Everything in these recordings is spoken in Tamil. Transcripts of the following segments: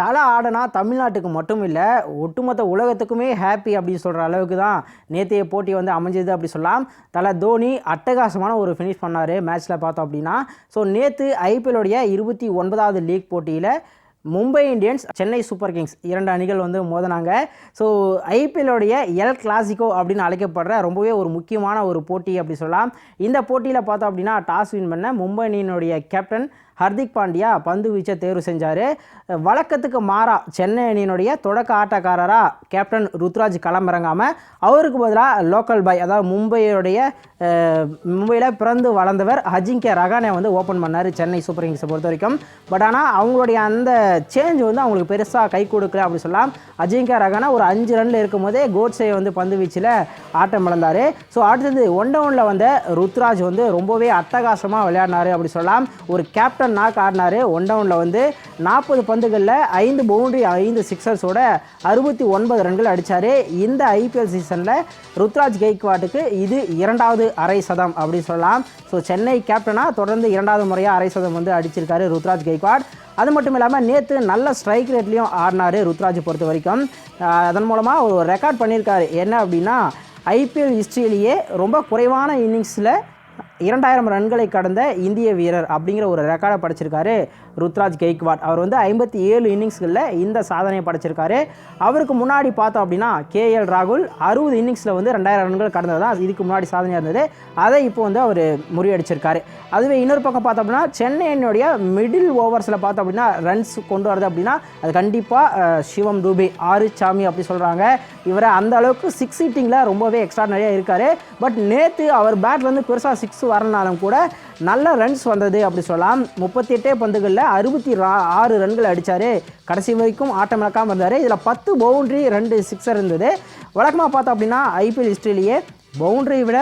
தலை ஆடனா தமிழ்நாட்டுக்கு மட்டும் இல்லை ஒட்டுமொத்த உலகத்துக்குமே ஹாப்பி அப்படின்னு சொல்கிற அளவுக்கு தான் நேற்றைய போட்டி வந்து அமைஞ்சது அப்படி சொல்லலாம். தலை தோனி அட்டகாசமான ஒரு ஃபினிஷ் பண்ணார் மேட்ச்சில் பார்த்தோம் அப்படின்னா. ஸோ நேற்று ஐபிஎல்லுடைய இருபத்தி ஒன்பதாவது லீக் போட்டியில் Mumbai Indians Chennai Super Kings இரண்டு அணிகள் வந்து மோதினாங்க. ஸோ ஐபிஎல்லுடைய எல் கிளாசிக்கோ அப்படின்னு அழைக்கப்படுற ரொம்பவே ஒரு முக்கியமான ஒரு போட்டி அப்படி சொல்லலாம். இந்த போட்டியில் பார்த்தோம் அப்படின்னா டாஸ் வின் பண்ண மும்பை அணியினுடைய கேப்டன் ஹர்திக் பாண்டியா பந்து வீச்சை தேர்வு செஞ்சார். வழக்கத்துக்கு மாறா சென்னை அணியினுடைய தொடக்க ஆட்டக்காரராக கேப்டன் ருத்ராஜ் களமிறங்காமல் அவருக்கு பதிலாக லோக்கல் பாய் அதாவது மும்பையுடைய மும்பையில் பிறந்து வளர்ந்தவர் அஜிங்கே ரகானே வந்து ஓப்பன் பண்ணார் சென்னை சூப்பர் கிங்ஸை பொறுத்த வரைக்கும் பட் ஆனால் அவங்களுடைய அந்த சேஞ்ச் வந்து அவங்களுக்கு பெருசாக கை கொடுக்கல அப்படின்னு சொல்லலாம். அஜிங்கே ரகானா ஒரு அஞ்சு ரனில் இருக்கும் போதே கோட்ஸே வந்து பந்து வீச்சில் ஆட்டம் இழந்தார். ஸோ அடுத்தது ஒன் டவுனில் வந்த ருத்ராஜ் வந்து ரொம்பவே அட்டகாசமாக விளையாடினார் அப்படி சொல்லலாம். ஒரு கேப்டன் நாக் ஆடினார் ஒன் டவுனில் வந்து நாற்பது பந்துகளில் ஐந்து பவுண்டரி ஐந்து சிக்ஸர்ஸோட அறுபத்தி ஒன்பது ரன்கள் அடித்தார் இந்த ஐபிஎல் சீசனில் ருத்ராஜ் கெய்க்வாட்டுக்கு இது இரண்டாவது அரை சதம் அப்படின்னு சொல்லலாம். ஸோ சென்னை கேப்டனாக தொடர்ந்து இரண்டாவது முறையாக அரை சதம் வந்து அடிச்சிருக்காரு ருத்ராஜ் கெய்க்வாட். அது மட்டும் இல்லாமல் நேற்று நல்ல ஸ்ட்ரைக் ரேட்லேயும் ஆடினார் ருத்ராஜ் பொறுத்த வரைக்கும். அதன் மூலமாக ஒரு ரெக்கார்ட் பண்ணியிருக்காரு. என்ன அப்படின்னா ஐபிஎல் ஹிஸ்ட்ரியிலேயே ரொம்ப குறைவான இன்னிங்ஸில் இரண்டாயிரம் ரன்களை கடந்த இந்திய வீரர் அப்படிங்கிற ஒரு ரெக்கார்டை படைச்சிருக்காரு. ருத்ராஜ் கெய்க்வாட். அவர் வந்து ஐம்பத்தி ஏழு இன்னிங்ஸ்களில் இந்த சாதனையை படைச்சிருக்காரு. அவருக்கு முன்னாடி பார்த்தோம் அப்படின்னா கேஎல் ராகுல் அறுபது இன்னிங்ஸில் வந்து ரெண்டாயிரம் ரன்கள் கடந்தது தான் இதுக்கு முன்னாடி சாதனையாக இருந்தது. அதை இப்போ வந்து அவர் முறியடிச்சிருக்காரு. அதுவே இன்னொரு பக்கம் பார்த்தோம் அப்படின்னா சென்னையினுடைய மிடில் ஓவர்ஸில் பார்த்தோம் அப்படின்னா ரன்ஸ் கொண்டு வரது அப்படின்னா அது கண்டிப்பாக சிவம் தூபே ஆறு சாமி அப்படி சொல்கிறாங்க இவரை அந்த அளவுக்கு சிக்ஸ் ஹீட்டிங்கில் ரொம்பவே எக்ஸ்ட்ரா நிறையா இருக்கார். பட் நேற்று அவர் பேட்லேருந்து பெருசாக சிக்ஸ் வரனாலும் கூட நல்ல ரன்ஸ் வந்தது அப்படி சொல்லலாம். முப்பத்தி எட்டே பந்துகளில் அறுபத்தி ஆறு ரன்கள் அடித்தார் கடைசி வரைக்கும் ஆட்டம் இழக்காமல் இருந்தார். இதில் பத்து பவுண்ட்ரி ரெண்டு சிக்ஸர் இருந்தது. வழக்கமாக பார்த்தோம் அப்படின்னா ஐபிஎல் ஹிஸ்ட்ரியிலேயே பவுண்டரியை விட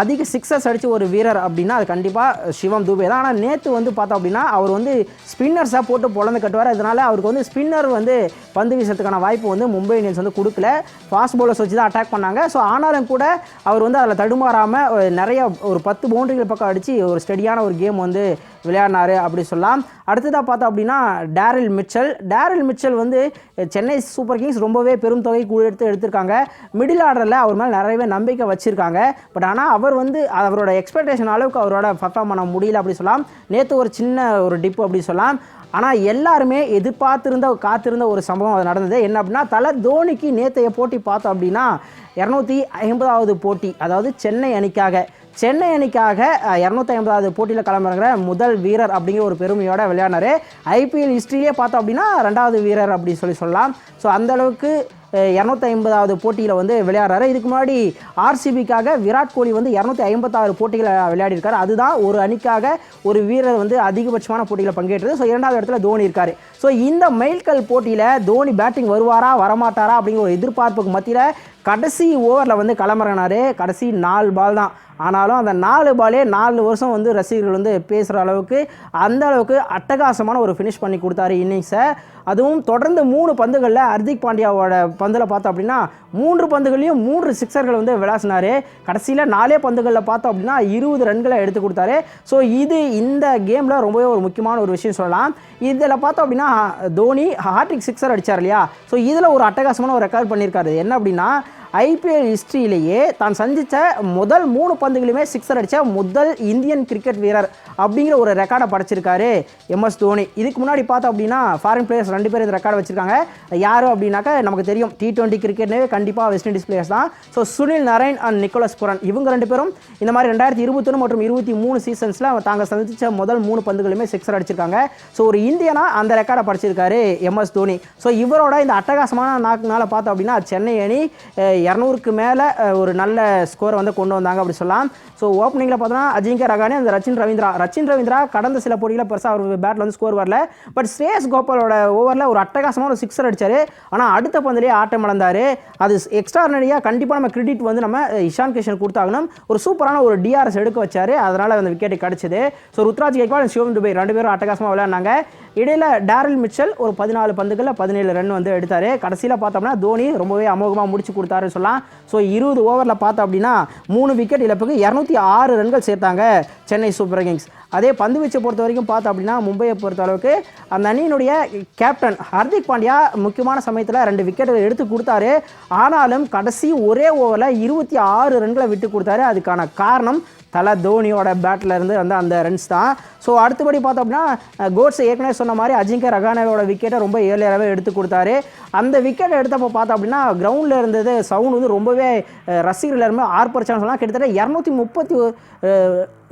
அதிக சிக்ஸஸ் அடித்த ஒரு வீரர் அப்படின்னா அது கண்டிப்பாக சிவம் தூபே தான். ஆனால் நேற்று வந்து பார்த்தோம் அப்படின்னா அவர் வந்து ஸ்பின்னர்ஸாக போட்டு பொழந்து கட்டுவார். அதனால அவருக்கு வந்து ஸ்பின்னர் வந்து பந்து வீசுறதுக்கான வாய்ப்பு வந்து மும்பை இந்தியன்ஸ் வந்து கொடுக்கல. ஃபாஸ்ட் பவுலர்ஸ் வச்சு தான் அட்டாக் பண்ணாங்க. ஸோ ஆனாலும் கூட அவர் வந்து அதில் தடுமாறாமல் நிறைய ஒரு பத்து பவுண்டரிகள் பக்கம் அடித்து ஒரு ஸ்டெடியான ஒரு கேம் வந்து விளையாடினார் அப்படி சொல்லலாம். அடுத்ததாக பார்த்தோம் அப்படின்னா டேரில் மிச்சல். டேரில் மிச்சல் வந்து சென்னை சூப்பர் கிங்ஸ் ரொம்பவே பெரும் தொகை கூட எடுத்து எடுத்திருக்காங்க. மிடில் ஆர்டரில் அவர் மேலே நிறையவே நம்பிக்கை வச்சுருக்காங்க. பட் ஆனால் அவர் வந்து அவரோட எக்ஸ்பெக்டேஷன் அளவுக்கு அவரோட பர்ஃபார்ம் பண்ண முடியல அப்படி சொல்லலாம். நேற்று ஒரு சின்ன ஒரு டிப் அப்படி சொல்லலாம். ஆனால் எல்லாருமே எதிர்பார்த்திருந்த காத்திருந்த ஒரு சம்பவம் அது நடந்தது. என்ன அப்படின்னா தலை தோனிக்கு நேற்றைய போட்டி பார்த்தோம் அப்படின்னா இரநூத்தி ஐம்பதாவது போட்டி அதாவது சென்னை அணிக்காக. சென்னை அணிக்காக இரநூத்தி ஐம்பதாவது போட்டியில் கிளம்புறங்கிற முதல் வீரர் அப்படிங்கிற ஒரு பெருமையோட விளையாடினார். ஐபிஎல் ஹிஸ்ட்ரியிலே பார்த்தோம் அப்படின்னா ரெண்டாவது வீரர் அப்படின்னு சொல்லி சொல்லலாம். ஸோ அந்தளவுக்கு இரநூத்தி ஐம்பதாவது போட்டியில் வந்து விளையாடுறாரு. இதுக்கு முன்னாடி ஆர்சிபிக்காக விராட் கோலி வந்து இரநூத்தி ஐம்பத்தாறு போட்டிகளை விளையாடிருக்காரு அதுதான் ஒரு அணிக்காக ஒரு வீரர் வந்து அதிகபட்சமான போட்டியில் பங்கேற்றது. ஸோ இரண்டாவது இடத்துல தோனி இருக்கார். ஸோ இந்த மைல்கல் போட்டியில் தோனி பேட்டிங் வருவாரா வரமாட்டாரா அப்படிங்கிற ஒரு எதிர்பார்ப்புக்கு மத்தியில் கடைசி ஓவரில் வந்து களமிறங்கினார். கடைசி நாலு பால் தான். ஆனாலும் அந்த நாலு பாலே நாலு வருஷம் வந்து ரசிகர்கள் வந்து பேசுகிற அளவுக்கு அந்த அளவுக்கு அட்டகாசமான ஒரு ஃபினிஷ் பண்ணி கொடுத்தாரு இன்னிங்ஸை அதுவும் தொடர்ந்து மூணு பந்துகளில் ஹர்திக் பாண்டியாவோட பந்தில் பார்த்தோம் அப்படின்னா மூன்று பந்துகளையும் மூன்று சிக்ஸர்கள் வந்து விளாசினார். கடைசியில் நாலே பந்துகளில் பார்த்தோம் அப்படின்னா இருபது ரன்களை எடுத்து கொடுத்தாரு. ஸோ இது இந்த கேமில் ரொம்பவே ஒரு முக்கியமான ஒரு விஷயம் சொல்லலாம். இதில் பார்த்தோம் அப்படின்னா தோனி ஹார்ட்ரிக் சிக்ஸர் அடித்தார் இல்லையா? ஸோ இதில் ஒரு அட்டகாசமான ஒரு ரெக்கார்ட் பண்ணியிருக்காரு. என்ன அப்படின்னா ஐபிஎல் ஹிஸ்ட்ரியிலேயே தான் சந்தித்த முதல் மூணு பந்துகளுமே சிக்ஸர் அடித்த முதல் இந்தியன் கிரிக்கெட் வீரர் அப்படிங்கிற ஒரு ரெக்கார்டை படைச்சிருக்காரு எம்எஸ் தோனி. இதுக்கு முன்னாடி பார்த்தோம் அப்படின்னா ஃபாரின் பிளேயர்ஸ் ரெண்டு பேர் இந்த ரெக்கார்டை வச்சிருக்காங்க. யார் அப்படின்னாக்கா நமக்கு தெரியும். டி டுவெண்ட்டி கிரிக்கெட்னே கண்டிப்பாக வெஸ்ட் இண்டீஸ் பிளேயர்ஸ் தான். So Sunil Narine and Nicholas Pooran இவங்க ரெண்டு பேரும் இந்த மாதிரி ரெண்டாயிரத்தி இருபத்தொன்று மற்றும் இருபத்தி மூணு சீசன்ஸில் தாங்க சந்தித்த முதல் மூணு பந்துகளுமே சிக்ஸர் அடிச்சிருக்காங்க. ஸோ ஒரு இந்தியனாக அந்த ரெக்கார்டை படிச்சிருக்காரு எம்எஸ் தோனி. ஸோ இவரோட இந்த அட்டகாசமான நாக்குனால பார்த்தோம் அப்படின்னா சென்னை அணி இரநூறுக்கு மேலே ஒரு நல்ல ஸ்கோரை வந்து கொண்டு வந்தாங்க அப்படி சொல்லலாம். ஸோ ஓப்பனிங்கில் பார்த்தோன்னா அஜிங்க ரகானே அந்த ரச்சின் ரவீந்திரா. ரச்சின் ரவீந்திரா கடந்த சில போட்டிகளில் பெருசாக அவர் பேட்டில் வந்து ஸ்கோர் வரல. பட் ஸ்ரேயஸ் கோபாலோட ஓவரில் ஒரு அட்டகாசமாக ஒரு சிக்ஸர் அடித்தார் ஆனால் அடுத்த பந்திலேயே ஆட்டம் இழந்தார். அது எக்ஸ்ட்ரானரியாக கண்டிப்பாக நம்ம கிரெடிட் வந்து நம்ம இஷான் கிஷன் கொடுத்தாகணும். ஒரு சூப்பரான ஒரு டிஆர்எஸ் எடுக்க வச்சார். அதனால் அந்த விக்கெட் கிடச்சிது. ஸோ ருத்ராஜ் கேக்வால் சிவம் துபை ரெண்டு பேரும் அட்டகாசமாக விளையாடினாங்க. இடையில் டேரல் மிச்சல் ஒரு பதினாலு பந்துகளில் பதினேழு ரன் வந்து எடுத்தார். கடைசியில் பார்த்தோம்னா தோனி ரொம்பவே அமோகமாக முடிச்சு கொடுத்தாருன்னு சொல்லலாம். ஸோ இருபது ஓவரில் பார்த்தோம் அப்படின்னா மூணு விக்கெட் இழப்புக்கு இரநூத்தி ஆறு ரன்கள் சேர்த்தாங்க சென்னை சூப்பர் கிங்ஸ். அதே பந்து வீச்சை பொறுத்த வரைக்கும் பார்த்தோம் அப்படின்னா மும்பையை பொறுத்த அளவுக்கு அந்த அணியினுடைய கேப்டன் ஹர்திக் பாண்டியா முக்கியமான சமயத்தில் ரெண்டு விக்கெட்டுகள் எடுத்து கொடுத்தாரு. ஆனாலும் கடைசி ஒரே ஓவரில் இருபத்தி ஆறு ரன்களை விட்டு கொடுத்தாரு. அதுக்கான காரணம் தலை தோனியோட பேட்டில் இருந்து வந்த அந்த ரன்ஸ் தான். ஸோ அடுத்தபடி பார்த்தோம் அப்படின்னா கோட்ஸ் ஏற்கனவே சொன்ன மாதிரி அஜிங்க ரகானேவோட விக்கெட்டை ரொம்ப ஏழையாகவே எடுத்து கொடுத்தாரு. அந்த விக்கெட் எடுத்தப்போ பார்த்தோம் அப்படின்னா கிரவுண்டில் இருந்தது சவுண்ட் வந்து ரொம்பவே ரசிகர்கள் எல்லாருமே ஆர்ப்பரிச்சான்னு சொன்னால் கிட்டத்தட்ட இரநூத்தி முப்பத்தி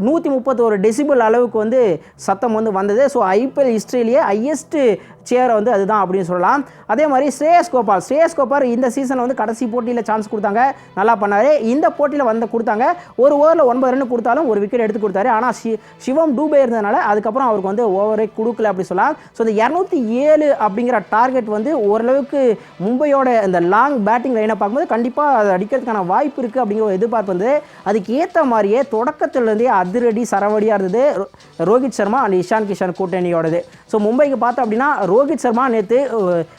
நூற்றி முப்பத்தி ஒரு டெசிபிள் அளவுக்கு வந்து சத்தம் வந்து வந்தது. ஸோ ஐபிஎல் ஹிஸ்ட்ரியிலேயே ஹையஸ்ட்டு சேரை வந்து அதுதான் அப்படின்னு சொல்லலாம். அதே மாதிரி ஸ்ரேயஸ் கோபால். ஸ்ரேயஸ் கோபால் இந்த சீசனில் வந்து கடைசி போட்டியில் சான்ஸ் கொடுத்தாங்க. நல்லா பண்ணார். இந்த போட்டியில் வந்து கொடுத்தாங்க. ஒரு ஓவரில் ஒன்பது ரன் கொடுத்தாலும் ஒரு விக்கெட் எடுத்து கொடுத்தாரு. ஆனால் ஷி சிவம் டூபே இருந்ததுனால அதுக்கப்புறம் அவருக்கு வந்து ஓவரே கொடுக்கல அப்படி சொல்லலாம். ஸோ இந்த இரநூத்தி ஏழு அப்படிங்கிற டார்கெட் வந்து ஓரளவுக்கு மும்பையோட இந்த லாங் பேட்டிங் லைனை பார்க்கும்போது கண்டிப்பாக அது அடிக்கிறதுக்கான வாய்ப்பு இருக்குது அப்படிங்கிற ஒரு எதிர்பார்ப்பு வந்து அதுக்கு ஏற்ற மாதிரியே தொடக்கத்துலேருந்தே அதிரடி சரவடியாக இருந்தது. ரோஹித் சர்மா அண்ட் இஷான் கிஷான் கூட்டணியோடது. ஸோ மும்பைக்கு பார்த்தோம் அப்படின்னா ரோஹித் சர்மா நேற்று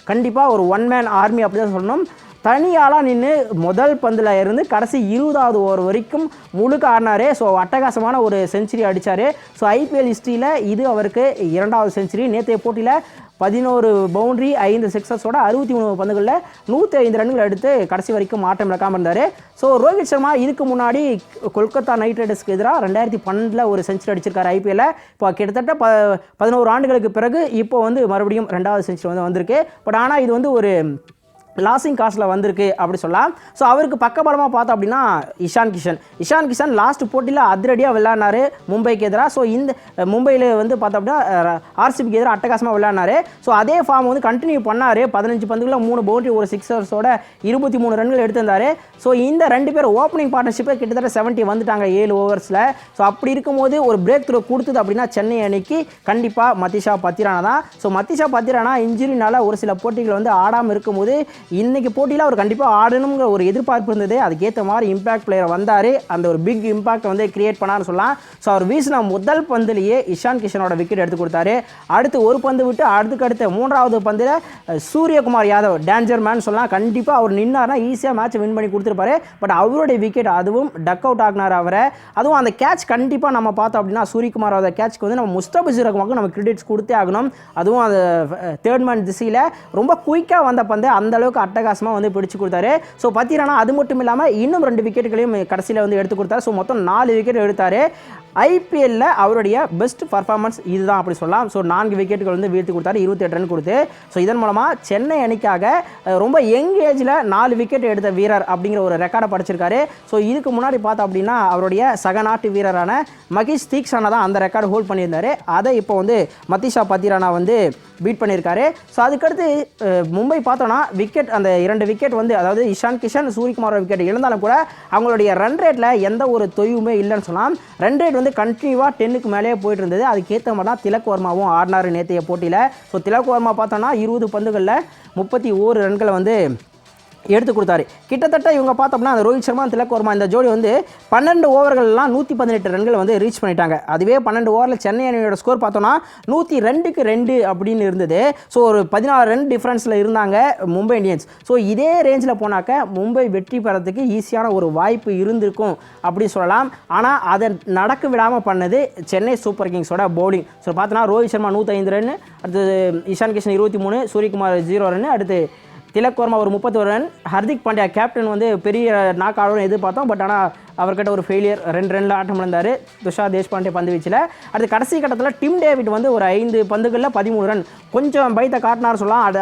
கண்டிப்பாக ஒரு ஒன் மேன் ஆர்மி அப்படி தான் சொல்லணும். தனியாளாக நின்று முதல் பந்தில் இருந்து கடைசி இருபதாவது ஓவர் வரைக்கும் முழுக்க ஆடினாரு. ஸோ அட்டகாசமான ஒரு செஞ்சுரி அடித்தார் ஸோ ஐபிஎல் ஹிஸ்ட்ரியில் இது அவருக்கு இரண்டாவது செஞ்சுரி நேற்றைய போட்டியில் பதினோரு பவுண்ட்ரி ஐந்து சிக்ஸஸோட அறுபத்தி மூணு பந்துகளில் நூற்றி ஐந்து ரன்கள் எடுத்து கடைசி வரைக்கும் ஆட்டம் இழக்காமல் இருந்தார். ஸோ ரோஹித் சர்மா இதுக்கு முன்னாடி கொல்கத்தா நைட் ரைடர்ஸ்க்கு எதிராக ரெண்டாயிரத்தி பன்னெண்டில் ஒரு செஞ்சுரி அடிச்சிருக்காரு ஐபிஎல்ல இப்போ கிட்டத்தட்ட ப பதினோரு ஆண்டுகளுக்கு பிறகு இப்போ வந்து மறுபடியும் ரெண்டாவது செஞ்சுரி வந்து வந்திருக்கு. பட் ஆனால் இது வந்து ஒரு லாஸிங் காஸ்ட்டில் வந்திருக்கு அப்படி சொல்லலாம். ஸோ அவருக்கு பக்கபலமாக பார்த்தோம் அப்படின்னா இஷான் கிஷன். இஷான் கிஷன் லாஸ்ட் போட்டியில் அதிரடியாக விளையாடினார் மும்பைக்கு எதிராக ஸோ இந்த மும்பையில் வந்து பார்த்தோம் அப்படின்னா ஆர்சிபிக்கு எதிராக அட்டகாசமாக விளையாடினார். ஸோ அதே ஃபார்ம் வந்து கண்டினியூ பண்ணார். பதினஞ்சு பந்துகளில் மூணு பவுண்டரி ஒரு சிக்ஸர்ஸோட இருபத்தி மூணு ரன்கள் எடுத்திருந்தார். ஸோ இந்த ரெண்டு பேர் ஓப்பனிங் பார்ட்னர்ஷிப்பே கிட்டத்தட்ட செவன்ட்டி வந்துட்டாங்க ஏழு ஓவர்ஸில் ஸோ அப்படி இருக்கும்போது ஒரு பிரேக் த்ரூ கொடுத்தது அப்படின்னா சென்னை அணிக்கு கண்டிப்பாக மத்திஷா பத்திரானா தான். ஸோ மத்திஷா பத்திரானா இன்ஜுரினால் ஒரு சில போட்டிகள் வந்து ஆடாமல் இருக்கும்போது இன்றைக்கி போட்டியில் அவர் கண்டிப்பாக ஆடணுங்கிற ஒரு எதிர்பார்ப்பு இருந்தது. அதுக்கேற்ற மாதிரி இம்பாக்ட் பிளேயர் வந்தார். அந்த ஒரு பிக் இம்பாக்ட் வந்து கிரியேட் பண்ணான்னு சொல்லலாம். ஸோ அவர் வீசின முதல் பந்துலேயே இஷான் கிஷனோட விக்கெட் எடுத்து கொடுத்தாரு. அடுத்து ஒரு பந்து விட்டு அடுத்துக்கு அடுத்த மூன்றாவது பந்தில் சூரியகுமார் யாதவ் டேஞ்சர் மேன் சொல்லலாம். கண்டிப்பாக அவர் நின்னார்னா ஈஸியாக மேட்ச் வின் பண்ணி கொடுத்துருப்பாரு. பட் அவருடைய விக்கெட் அதுவும் டக் அவுட் ஆகினார் அவரை. அதுவும் அந்த கேட்ச் கண்டிப்பாக நம்ம பார்த்தோம் அப்படின்னா சூரியகுமார் அந்த கேட்ச்க்கு வந்து நம்ம முஸ்தபிஸ் ரகுமாக்கு நம்ம கிரெடிட்ஸ் கொடுத்தே ஆகணும். அதுவும் அந்த தேர்ட் மேன் திசையில் ரொம்ப குயிக்காக வந்த பந்து. அந்த அளவுக்கு அட்டகாசமாக வந்து பிடிச்சு கொடுத்தாரு. ஸோ பத்திரானா அது மட்டும் இல்லாமல் இன்னும் ரெண்டு விக்கெட்டுகளையும் கடைசியில் வந்து எடுத்து கொடுத்தாரு. ஸோ மொத்தம் நாலு விக்கெட் எடுத்தார். ஐபிஎல்ல அவருடைய பெஸ்ட் பர்ஃபார்மன்ஸ் இதுதான் அப்படி சொல்லலாம். ஸோ நான்கு விக்கெட்டுகள் வந்து வீழ்த்தி கொடுத்தாரு. இருபத்தெட்டு ரன் கொடுத்து. ஸோ இதன் மூலமாக சென்னை அணிக்காக ரொம்ப யங் ஏஜில் நாலு விக்கெட் எடுத்த வீரர் அப்படிங்கிற ஒரு ரெக்கார்டை படிச்சிருக்காரு. ஸோ இதுக்கு முன்னாடி பார்த்தோம் அப்படின்னா அவருடைய சக நாட்டு வீரரான மகேஷ் தீக்ஷானா தான் அந்த ரெக்கார்டு ஹோல்ட் பண்ணியிருந்தாரு. அதை இப்போ வந்து மத்திஷா பத்திரானா வந்து பீட் பண்ணியிருக்காரு. ஸோ அதுக்கடுத்து மும்பை பார்த்தோன்னா விக்கெட் அந்த இரண்டு விக்கெட் வந்து அதாவது இஷான் கிஷன் சூரியகுமார் விக்கெட் இழந்தாலும் கூட அவங்களுடைய ரன் ரேட்டில் எந்த ஒரு தொய்வுமே இல்லைன்னு சொன்னால் ரன் ரேட் வந்து கண்டினியூவாக டென்னுக்கு மேலேயே போயிட்டு இருந்தது. அதுக்கேற்ற மாதிரி தான் திலக் வர்மாவும் ஆடினார் நேற்றைய போட்டியில். ஸோ திலக் வர்மா பார்த்தோன்னா இருபது பந்துகளில் முப்பத்தி ஓரு ரன்களை வந்து எடுத்து கொடுத்தாரு. கிட்டத்தட்ட இவங்க பார்த்தோம்னா அந்த ரோஹித் சர்மா திலக் வர்மா இந்த ஜோடி வந்து பன்னெண்டு ஓவர்கள்லாம் நூற்றி பதினெட்டு ரன்கள் வந்து ரீச் பண்ணிட்டாங்க. அதுவே பன்னெண்டு ஓவரில் சென்னை அணியோட ஸ்கோர் பார்த்தோன்னா நூற்றி ரெண்டுக்கு ரெண்டு அப்படின்னு இருந்தது. ஸோ ஒரு பதினாறு ரன் டிஃப்ரென்ஸில் இருந்தாங்க மும்பை இந்தியன்ஸ். ஸோ இதே ரேஞ்சில் போனாக்க மும்பை வெற்றி பெறத்துக்கு ஈஸியான ஒரு வாய்ப்பு இருந்திருக்கும் அப்படின்னு சொல்லலாம். ஆனால் அதை நடக்க விடாமல் பண்ணது சென்னை சூப்பர் கிங்ஸோட பவுலிங் ஸோ பார்த்தோன்னா ரோஹித் சர்மா நூற்றி ரன் அடுத்தது இஷான் கிஷன் இருபத்தி மூணு சூரியகுமார் ஜீரோ ரன் அடுத்து திலக் வர்மா ஒரு முப்பத்தொரு ரன் ஹர்திக் பாண்டியா கேப்டன் வந்து பெரிய நாக் ஆடும்னு எதிர்பார்த்தோம். பட் ஆனால் அவர்கிட்ட ஒரு ஃபெயிலியர் ரெண்டு ரன்ல ஆட்டம் இழந்தார். துஷார் தேஷ்பாண்டே பந்து வீச்சில். அடுத்து கடைசி கட்டத்தில் டிம் டேவிட் வந்து ஒரு ஐந்து பந்துகளில் பதிமூணு ரன். கொஞ்சம் பைத்த காட்டினார் சொல்லலாம். அது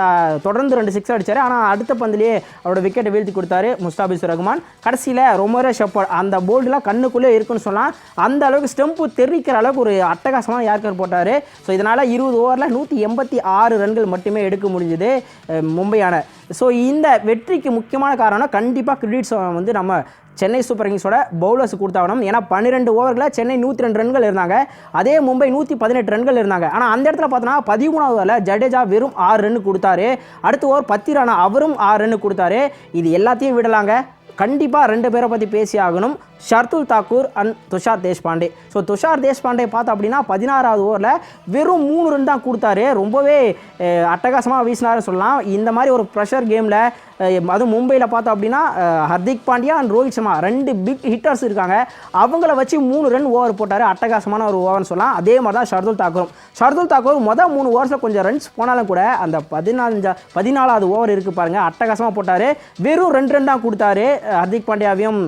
தொடர்ந்து ரெண்டு சிக்ஸ் அடித்தார் ஆனால் அடுத்த பந்துலேயே அவரோட விக்கெட்டை வீழ்த்தி கொடுத்தாரு முஸ்தாபிஸ் ரகுமான். கடைசியில் ரொம்பவே ஷெப்பர்ட் அந்த போல்டுலாம் கண்ணுக்குள்ளே இருக்குன்னு சொல்லலாம் அந்த அளவுக்கு ஸ்டெம்பு தெரிவிக்கிற அளவுக்கு ஒரு அட்டகாசமான யார்கர் போட்டார். ஸோ இதனால் இருபது ஓவரில் நூற்றி எண்பத்தி ஆறு ரன்கள் மட்டுமே எடுக்க முடிஞ்சது மும்பையான. ஸோ இந்த வெற்றிக்கு முக்கியமான காரணம் கண்டிப்பாக கிரெடிட்ஸ் வந்து நம்ம சென்னை சூப்பர் கிங்ஸோட பவுலர்ஸ் கொடுத்தாகணும். ஏன்னா பன்னிரெண்டு ஓவரில் சென்னை நூற்றி ரெண்டு ரன்கள் இருந்தாங்க. அதே மும்பை நூற்றி பதினெட்டு ரன்கள் இருந்தாங்க. ஆனால் அந்த இடத்துல பார்த்தோன்னா பதிமூணாவது ஓவரில் ஜடேஜா வெறும் ஆறு ரன் கொடுத்தாரு. அடுத்த ஓவர் பத்தி ரன் அவரும் ஆறு ரன் கொடுத்தாரு. இது எல்லாத்தையும் விடலாங்க. கண்டிப்பாக ரெண்டு பேரை பற்றி பேசி ஆகணும். ஷர்துல் தாக்கூர் அண்ட் துஷார் தேஷ்பாண்டே. ஸோ துஷார் தேஷ்பாண்டே பார்த்தோம் அப்படின்னா பதினாறாவது ஓவரில் வெறும் மூணு ரன் தான் கொடுத்தாரு. ரொம்பவே அட்டகாசமாக வீசினார் சொல்லலாம். இந்த மாதிரி ஒரு ப்ரெஷர் கேமில் அதுவும் மும்பையில் பார்த்தோம் அப்படின்னா ஹர்திக் பாண்டியா அண்ட் ரோஹித் சர்மா ரெண்டு பிக் ஹிட்டர்ஸ் இருக்காங்க. அவங்கள வச்சு மூணு ரன் ஓவர் போட்டார். அட்டகாசமான ஒரு ஓவர்னு சொல்லலாம். அதே மாதிரி தான் ஷர்துல் தாக்கூரும். ஷர்துல் தாக்கூர் மொதல் மூணு ஓவர்ஸில் கொஞ்சம் ரன்ஸ் போனாலும் கூட அந்த பதினாலஞ்சா பதினாலாவது ஓவர் இருக்குது பாருங்கள் அட்டகாசமாக போட்டார். வெறும் ரெண்டு ரன் தான் கொடுத்தாரு. ஹர்திக் பாண்டியாவையும்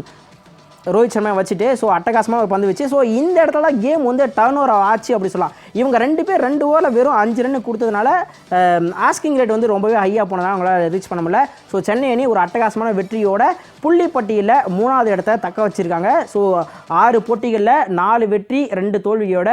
ரோஹித் சர்மாவை வச்சுட்டு ஸோ அட்டகாசமாக ஒரு பந்து வச்சு ஸோ இந்த இடத்துல தான் கேம் வந்து டர்ன் ஓவர் ஆச்சு அப்படி சொல்லலாம். இவங்க ரெண்டு பேர் ரெண்டு ஓவரில் வெறும் அஞ்சு ரன் கொடுத்ததுனால ஆஸ்கிங் ரேட் வந்து ரொம்பவே ஹையாக போனதால் அவங்களால ரீச் பண்ண முடியல. ஸோ சென்னை அணி ஒரு அட்டகாசமான வெற்றியோட புள்ளி பட்டியலில் மூணாவது இடத்த தக்க வச்சிருக்காங்க. ஸோ ஆறு போட்டிகளில் நாலு வெற்றி ரெண்டு தோல்வியோட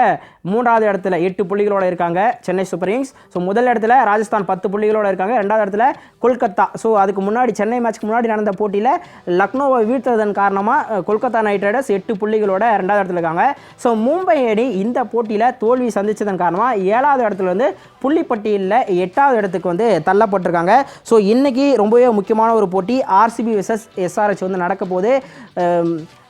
மூன்றாவது இடத்துல எட்டு புள்ளிகளோட இருக்காங்க சென்னை சூப்பர் கிங்ஸ். ஸோ முதல் இடத்துல ராஜஸ்தான் பத்து புள்ளிகளோட இருக்காங்க. ரெண்டாவது இடத்துல கொல்கத்தா. ஸோ அதுக்கு முன்னாடி சென்னை மேட்ச்க்கு முன்னாடி நடந்த போட்டியில் லக்னோவை வீழ்த்ததன் காரணமாக கொல்கத்தா நைட் ரைடர்ஸ் எட்டு புள்ளிகளோட ரெண்டாவது இடத்துல இருக்காங்க. ஸோ மும்பை அணி இந்த போட்டியில் தோல்வி சந்தித்ததன் காரணமாக ஏழாவது இடத்துல வந்து புள்ளிப்பட்டியில் எட்டாவது இடத்துக்கு வந்து தள்ளப்பட்டிருக்காங்க. ஸோ இன்றைக்கி ரொம்பவே முக்கியமான ஒரு போட்டி ஆர்சிபி விசஸ் எஸ்ஆர்ஹெச் வந்து நடக்க போது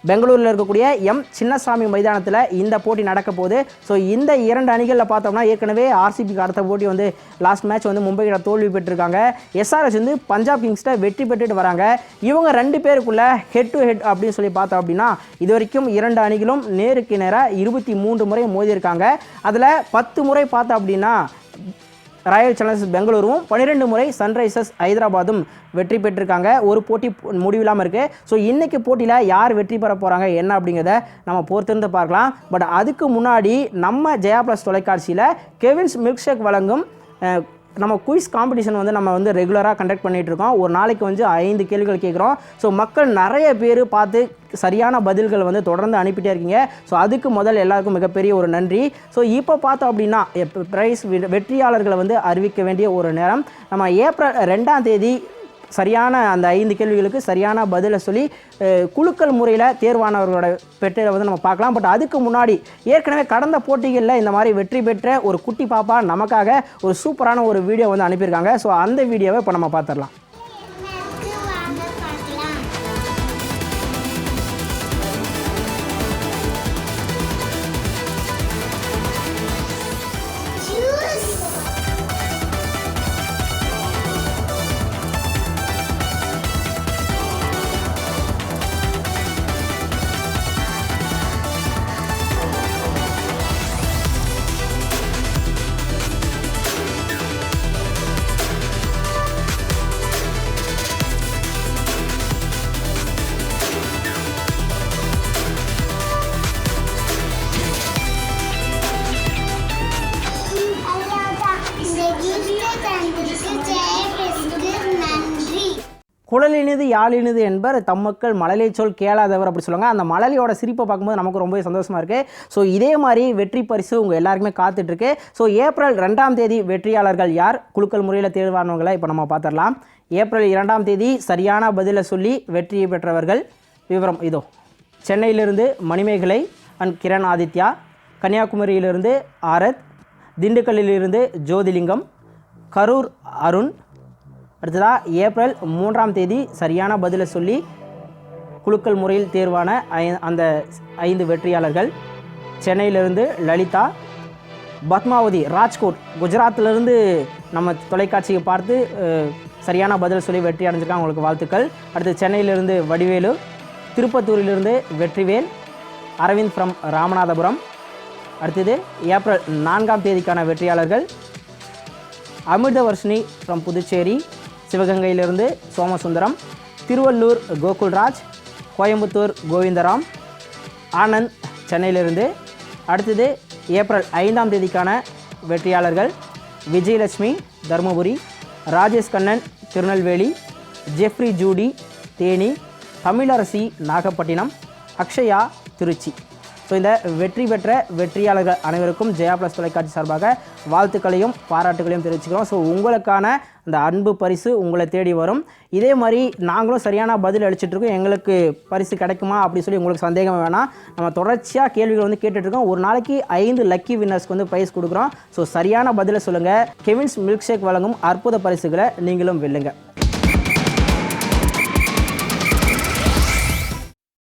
பெங்களூரில் இருக்கக்கூடிய எம் சின்னசாமி மைதானத்தில் இந்த போட்டி நடக்க போகுது. ஸோ இந்த இரண்டு அணிகளில் பார்த்தோம்னா ஏற்கனவே ஆர்சிபிக்கு அடுத்த போட்டி வந்து லாஸ்ட் மேட்ச் வந்து மும்பையில் தோல்வி பெற்றிருக்காங்க. எஸ்ஆர்எஸ் வந்து பஞ்சாப் கிங்ஸ்ட்டை வெற்றி பெற்றுட்டு வராங்க. இவங்க ரெண்டு பேருக்குள்ள ஹெட் டு ஹெட் அப்படின்னு சொல்லி பார்த்தோம் அப்படின்னா இது வரைக்கும் இரண்டு அணிகளும் நேருக்கு நேராக இருபத்தி மூன்று முறை மோதியிருக்காங்க. அதில் பத்து முறை பார்த்தோம் அப்படின்னா ராயல் சேலஞ்சர்ஸ் பெங்களூரும் பன்னிரெண்டு முறை சன்ரைசர்ஸ் ஹைதராபாத்தும் வெற்றி பெற்றிருக்காங்க. ஒரு போட்டி முடிவில்லாமல் இருக்குது ஸோ இன்றைக்கி போட்டியில் யார் வெற்றி பெற போகிறாங்க என்ன அப்படிங்கிறத நம்ம பொறுத்திருந்து பார்க்கலாம். பட் அதுக்கு முன்னாடி நம்ம ஜெயா ப்ளஸ் தொலைக்காட்சியில் கெவின்ஸ் மில்க் ஷேக் வழங்கும் நம்ம குயிஸ் காம்படிஷன் வந்து நம்ம வந்து ரெகுலராக கண்டக்ட் பண்ணிகிட்டு இருக்கோம். ஒரு நாளைக்கு வந்து ஐந்து கேள்விகள் கேட்குறோம். ஸோ மக்கள் நிறைய பேர் பார்த்து சரியான பதில்கள் வந்து தொடர்ந்து அனுப்பிட்டே இருக்கீங்க. ஸோ அதுக்கு முதல் எல்லாருக்கும் மிகப்பெரிய ஒரு நன்றி. ஸோ இப்போ பார்த்தோம் அப்படின்னா ப்ரைஸ் வெற்றியாளர்களை வந்து அறிவிக்க வேண்டிய ஒரு நேரம். நம்ம ஏப்ரல் ரெண்டாம் தேதி சரியான அந்த ஐந்து கேள்விகளுக்கு சரியான பதிலை சொல்லி குழுக்கள் முறையில் தேர்வானவர்களோட பெற்றதை வந்து நம்ம பார்க்கலாம். பட் அதுக்கு முன்னாடி ஏற்கனவே கடந்த போட்டிகளில் இந்த மாதிரி வெற்றி பெற்ற ஒரு குட்டி பாப்பா நமக்காக ஒரு சூப்பரான ஒரு வீடியோ வந்து அனுப்பியிருக்காங்க. ஸோ அந்த வீடியோவை இப்போ நம்ம பார்த்துடலாம். குழலினிது யாழினிது என்பர் தம்மக்கள் மழலை சொல் கேளாதவர் அப்படி சொல்லுவாங்க. அந்த மழலையோட சிரிப்பை பார்க்கும்போது நமக்கு ரொம்பவே சந்தோஷமாக இருக்குது ஸோ இதே மாதிரி வெற்றி பரிசு உங்கள் எல்லாருக்குமே காத்துட்ருக்கு ஸோ ஏப்ரல் ரெண்டாம் தேதி வெற்றியாளர்கள் யார்? குலுக்கல் முறையில் தேர்வானவங்களை இப்போ நம்ம பார்த்துடலாம். ஏப்ரல் இரண்டாம் தேதி சரியான பதிலை சொல்லி வெற்றி பெற்றவர்கள் விவரம் இதோ. சென்னையிலிருந்து மணிமேகலை அண்ட் கிரண் ஆதித்யா கன்னியாகுமரியிலிருந்து ஆரத் திண்டுக்கல்லிலிருந்து ஜோதிலிங்கம் கரூர் அருண் அடுத்ததாக ஏப்ரல் மூன்றாம் தேதி சரியான பதிலை சொல்லி குலுக்கல் முறையில் தேர்வான ஐ அந்த ஐந்து வெற்றியாளர்கள். சென்னையிலிருந்து லலிதா பத்மாவதி ராஜ்கோட் குஜராத்திலிருந்து நம்ம தொலைக்காட்சியை பார்த்து சரியான பதில் சொல்லி வெற்றி அடைஞ்சிருக்காங்க அவங்களுக்கு வாழ்த்துக்கள். அடுத்து சென்னையிலிருந்து வடிவேலு திருப்பத்தூரிலிருந்து வெற்றிவேல் அரவிந்த் ஃப்ரம் ராமநாதபுரம். அடுத்தது ஏப்ரல் நான்காம் தேதிக்கான வெற்றியாளர்கள். அமிர்தவர்ஷினி ஃப்ரம் புதுச்சேரி. சிவகங்கையிலிருந்து சோமசுந்தரம் திருவள்ளூர் கோகுல்ராஜ் கோயம்புத்தூர் கோவிந்தராம் ஆனந்த் சென்னையிலிருந்து அடுத்தது ஏப்ரல் ஐந்தாம் தேதிக்கான வெற்றியாளர்கள் Vijayalakshmi Dharmapuri Rajesh Kannan Tirunelveli Jeffrey Judy Theni Tamilarasi Nagapattinam Akshaya Trichy. So இந்த வெற்றி பெற்ற வெற்றியாளர்கள் அனைவருக்கும் ஜெயா ப்ளஸ் தொலைக்காட்சி சார்பாக வாழ்த்துக்களையும் பாராட்டுகளையும் தெரிவிச்சுக்கிறோம். ஸோ உங்களுக்கான அந்த அன்பு பரிசு உங்களை தேடி வரும். இதே மாதிரி நாங்களும் சரியான பதில் அளிச்சிட்ருக்கோம். எங்களுக்கு பரிசு கிடைக்குமா அப்படின்னு சொல்லி உங்களுக்கு சந்தேகம் வேணாம். நம்ம தொடர்ச்சியாக கேள்விகள் வந்து கேட்டுட்ருக்கோம். ஒரு நாளைக்கு ஐந்து லக்கி வின்னர்ஸ்க்கு வந்து பரிசு கொடுக்குறோம். ஸோ சரியான பதிலை சொல்லுங்கள் கெவின்ஸ் மில்க் ஷேக் வழங்கும் அற்புத பரிசுகளை நீங்களும் வெல்லுங்கள்